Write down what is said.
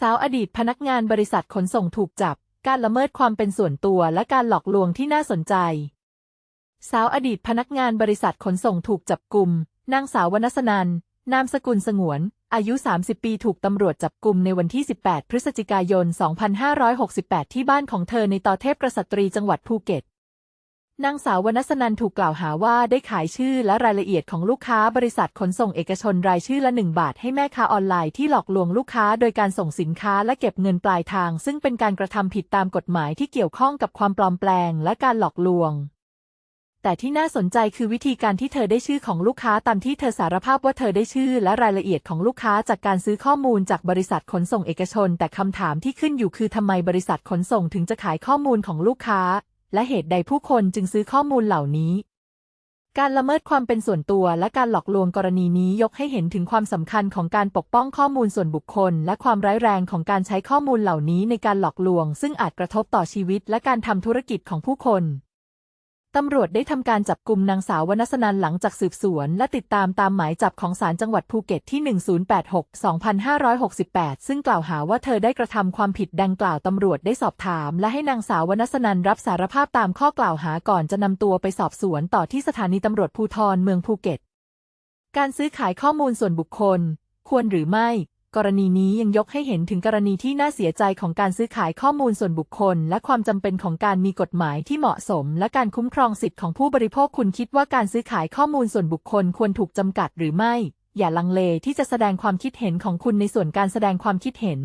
สาวอดีตพนักงานบริษัทขนส่งถูกจับ การละเมิดความเป็นส่วนตัวและการหลอกลวงที่น่าสนใจ สาวอดีตพนักงานบริษัทขนส่งถูกจับกลุ่มนางสาววนัสนัน นามสกุลสงวน อายุ 30 ปีถูกตำรวจจับกลุ่มในวันที่ 18 พฤศจิกายน 2568 ที่บ้านของเธอในตอเทพกษัตรีจังหวัดภูเก็ต นางสาววนัสนันถูกกล่าวหาว่าได้ขายชื่อและรายละเอียดของลูกค้าบริษัทขนส่งเอกชนรายชื่อละ1บาทให้แม่ค้าออนไลน์ที่หลอกลวงลูกค้าโดยการส่งสินค้าและเก็บเงินปลายทาง ซึ่งเป็นการกระทำผิดตามกฎหมายที่เกี่ยวข้องกับความปลอมแปลงและการหลอกลวง แต่ที่น่าสนใจคือวิธีการที่เธอได้ชื่อของลูกค้าตามที่เธอสารภาพว่าเธอได้ชื่อและรายละเอียดของลูกค้าจากการซื้อข้อมูลจากบริษัทขนส่งเอกชน แต่คำถามที่ขึ้นอยู่คือทำไมบริษัทขนส่งถึงจะขายข้อมูลของลูกค้า และเหตุใดผู้คนจึงซื้อข้อมูลเหล่านี้ การละเมิดความเป็นส่วนตัวและการหลอกลวงกรณีนี้ยกให้เห็นถึงความสำคัญของการปกป้องข้อมูลส่วนบุคคล และความร้ายแรงของการใช้ข้อมูลเหล่านี้ในการหลอกลวง ซึ่งอาจกระทบต่อชีวิตและการทำธุรกิจของผู้คน ตำรวจได้ทำการจับกลุ่มนางสาววนัสนันหลังจากสืบสวน และติดตามตามหมายจับของศาลจังหวัดภูเก็ตที่ 1086-2568 ซึ่งกล่าวหาว่าเธอได้กระทำความผิดดังกล่าวตำรวจได้สอบถาม และให้นางสาววนัสนันรับสารภาพตามข้อกล่าวหาก่อนจะนำตัวไปสอบสวนต่อที่สถานีตำรวจภูธรเมืองภูเก็ต การซื้อขายข้อมูลส่วนบุคคล ควรหรือไม่ กรณีนี้ยังยกให้เห็นถึงกรณีที่น่าเสียใจของการซื้อขายข้อมูลส่วนบุคคล และความจำเป็นของการมีกฎหมายที่เหมาะสม และการคุ้มครองสิทธิของผู้บริโภคคุณคิดว่าการซื้อขายข้อมูลส่วนบุคคลควรถูกจำกัดหรือไม่ อย่าลังเลที่จะแสดงความคิดเห็นของคุณในส่วนการแสดงความคิดเห็น